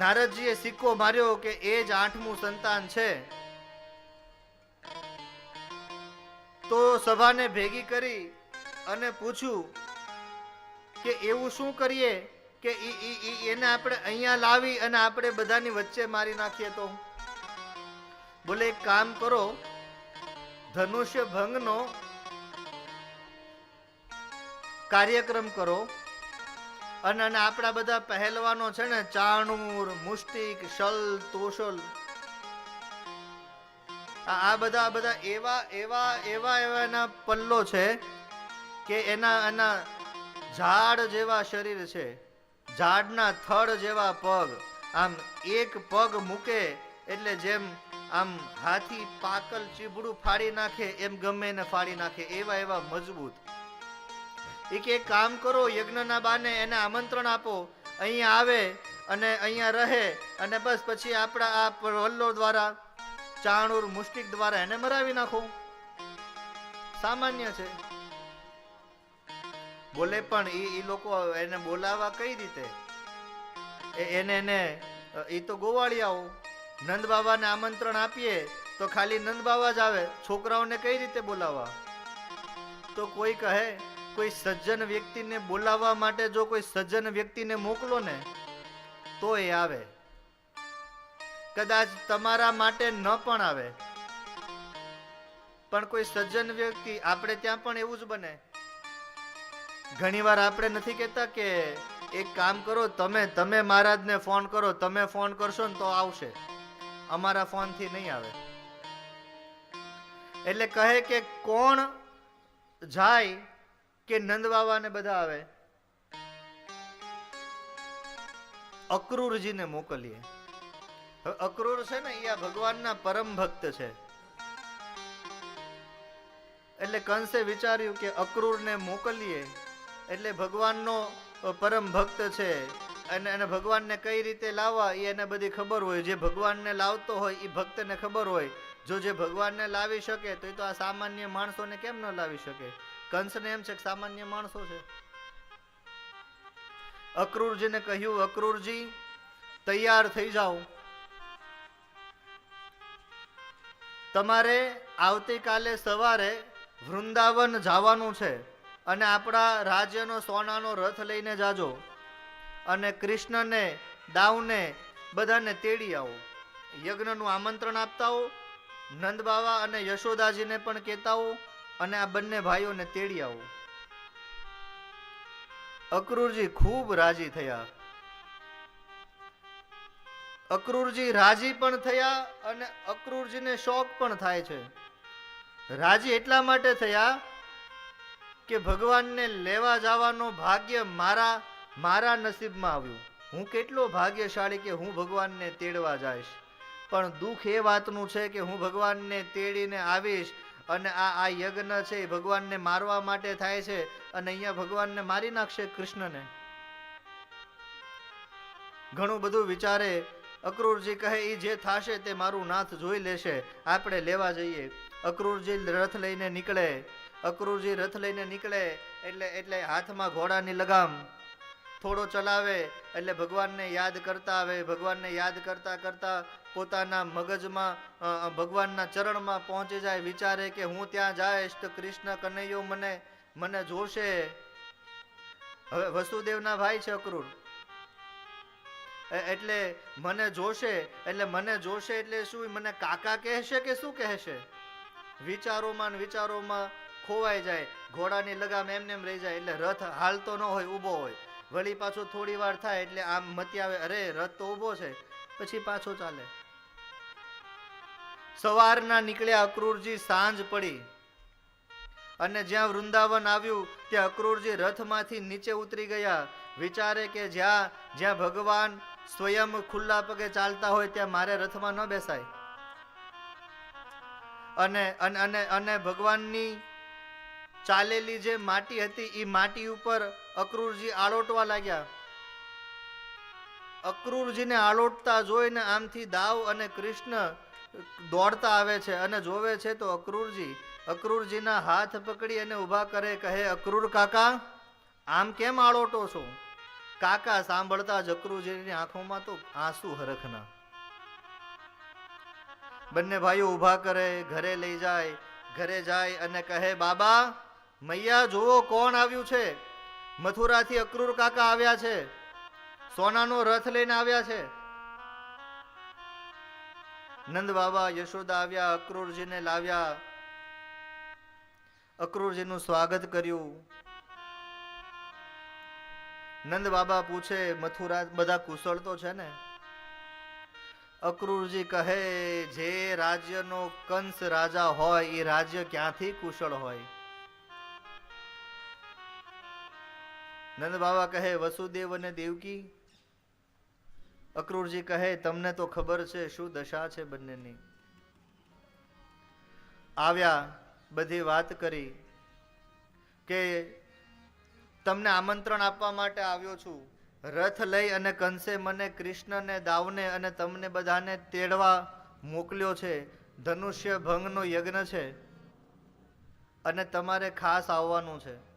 નારદજીએ સિક્કો માર્યો કે એ જ આઠમું સંતાન છે. તો સભાને ભેગી કરી અને પૂછ્યું કે એવું શું કરીએ કે એને આપણે અહીંયા લાવી અને આપણે બધાની વચ્ચે મારી નાખીએ તો? બોલે, એક કામ કરો, ધનુષ્ય ભંગનો કાર્યક્રમ કરો અને અને આપણા બધા પહેલવાનો છે ને, ચાણૂર મુષ્ટિક શલ, તોશલ. આ બધા બધા એવા એવા એવા એવા એના પલ્લો છે કે એના એના ઝાડ જેવા શરીર છે. ઝાડના થડ જેવા પગ. આમ એક પગ મૂકે એટલે જેમ આમ હાથી પાકલ ચીબડું ફાડી નાખે, એમ ગમે એને ફાડી નાખે. એવા એવા મજબૂત. એક એક કામ કરો, યજ્ઞના બાને એને આમંત્રણ આપો. અહીંયા આવે અને અહીંયા રહે અને બસ પછી આપણા આ વલ્લો દ્વારા, ચાણુર મુષ્ટિક દ્વારા એને મરાવી નાખો. સામાન્ય છે. બોલે પણ એ એ લોકો એને બોલાવા કઈ રીતે? એ- એને એને એ તો ગોવાળિયાઓ નંદ બાબાને આમંત્રણ આપીએ તો ખાલી નંદ બાબા જ આવે. છોકરાઓને કઈ રીતે બોલાવવા? તો કોઈ કહે કોઈ સજ્જન વ્યક્તિને બોલાવવા માટે જો કોઈ સજ્જન વ્યક્તિને મોકલો ને, તો એ આવે. કદાચ તમારા માટે ન પણ આવે. પણ કોઈ સજ્જન વ્યક્તિ આપણે ત્યાં પણ એવું જ બને. ઘણીવાર આપણે નથી કહેતા કે એક કામ કરો, તમે તમે મહારાજને ફોન કરો, તમે ફોન કરશો ને તો આવશે. અમારા ફોનથી નહીં આવે. એટલે કહે કે કોણ જાય કે નંદ બાબાને બધા આવે? અક્રૂરજીને મોકલીએ. અક્રૂર છે ને, એ આ ભગવાનના પરમ ભક્ત છે. એટલે કંસે વિચાર્યું કે અક્રૂરને મોકલીએ, એટલે ભગવાનનો પરમ ભક્ત છે. અને એને ભગવાનને કઈ રીતે લાવવા, એ એને બધી ખબર હોય. જે ભગવાનને લાવતો હોય, એ ભક્તને ખબર હોય. જો જે ભગવાનને લાવી શકે, તો એ તો આ સામાન્ય માણસોને કેમ ન લાવી શકે? કંસને એમ છે કે સામાન્ય માણસો છે. અક્રૂરજીને કહ્યું, અક્રૂરજી, તૈયાર થઈ જાઓ. તમારે આવતીકાલે સવારે વૃંદાવન જવાનું છે અને આપણા રાજ્યનો સોનાનો રથ લઈને જાજો અને કૃષ્ણને દાવને બધાને તેડી આવો. યજ્ઞનું આમંત્રણ આપતા હો નંદ બાવા અને યશોદાજીને પણ કહેતા હો અને આ બંને ભાઈઓને તેડી આવો. અક્રૂરજી ખૂબ રાજી થયા. અક્રૂરજી રાજી પણ થયા અને અક્રૂરજીને શોખ પણ થાય છે. રાજી એટલા માટે થયા કે ભગવાનને લેવા જવાનો ભાગ્ય મારા મારા નસીબમાં આવ્યું. હું કેટલો ભાગ્યશાળી કે હું ભગવાનને તેડવા જઈશ. પણ દુઃખ એ વાતનું છે કે હું ભગવાનને તેડીને આવીશ અને આ આ યજ્ઞ છે એ ભગવાનને મારવા માટે થાય છે અને અહીંયા ભગવાનને મારી નાખશે કૃષ્ણને. ઘણું બધું વિચારે, અક્રૂરજી કહે એ જે થાશે તે મારું નાથ જોઈ લેશે. આપણે લેવા જઈએ. અક્રૂરજી રથ લઈને નીકળે. અક્રૂરજી રથ લઈને નીકળે એટલે એટલે હાથમાં ઘોડાની લગામ. થોડો ચલાવે એટલે ભગવાનને યાદ કરતા આવે. ભગવાનને યાદ કરતા કરતા પોતાના મગજમાં ભગવાનના ચરણમાં પહોંચી જાય. વિચારે કે હું ત્યાં જઈશ તો કૃષ્ણ કનૈયો મને મને જોશે. હવે વસુદેવના ભાઈ છે અક્રૂર. એટલે મને જોશે, એટલે મને જોશે એટલે શું? મને કાકા કહેશે કે શું કહેશે? વિચારોમાં વિચારોમાં ખોવાઈ જાય. ઘોડાની લગામ એમને એમ રહી જાય. એટલે રથ હાલતો ન હોય, ઊભો હોય. વળી પાછો થોડી વાર થાય એટલે આમ મતી આવે, અરે, રથ તો ઊભો છે, પછી પાછો ચાલે. સવારના નીકળ્યા અક્રૂરજી સાંજ પડી અને જ્યાં વૃંદાવન આવ્યું, ત્યાં અક્રૂરજી રથમાંથી નીચે ઉતરી ગયા. વિચારે કે જ્યાં જ્યાં ભગવાન સ્વયં ખુલ્લા પગે ચાલતા હોય, ત્યાં મારે રથમાં ન બેસાય. અને અને અને અને ભગવાનની ચાલેલી જે માટી હતી એ માટી ઉપર અક્રૂરજી આળોટવા લાગ્યા. અક્રૂરજીને આળોટતા જોઈને આમથી દાવ અને કૃષ્ણ દોડતા આવે છે અને જોવે છે તો અક્રૂરજી, અક્રૂરજીના હાથ પકડી અને ઊભા કરે, કહે, અક્રૂર કાકા, આમ કેમ આળોટો છો? કાકા સાંભળતા જ અક્રૂરજીની આંખોમાં તો આંસુ હરખના. બંને ભાઈઓ ઊભા કરે, ઘરે લઈ જાય, ઘરે જાય અને કહે, બાબા મૈયા, જુઓ કોણ આવ્યું છે? મથુરાથી અક્રૂર કાકા આવ્યા છે. સોનાનો રથ લઈને આવ્યા છે. નંદ બાબા યશોદા આવ્યા, અક્રૂરજીને લાવ્યા. અક્રૂરજીનું સ્વાગત કર્યું. નંદ બાબા પૂછે, મથુરા બધા કુશળ તો છે ને? અક્રૂરજી કહે, જે રાજ્યનો કંસ રાજા હોય, એ રાજ્ય ક્યાંથી કુશળ હોય? નંદ બાબા કહે, વસુદેવ અને દેવકી? અક્રૂરજી કહે, તમને તો ખબર છે, શું દશા છે બંનેની? આવ્યા, બધી વાત કરી કે, તમને આમંત્રણ આપવા માટે આવ્યો છું. રથ લઈ અને કંસે મને કૃષ્ણને, દાવને અને તમને બધાને તેડવા મોકલ્યો છે. ધનુષ્ય ભંગનો યજ્ઞ છે અને તમારે ખાસ આવવાનું છે.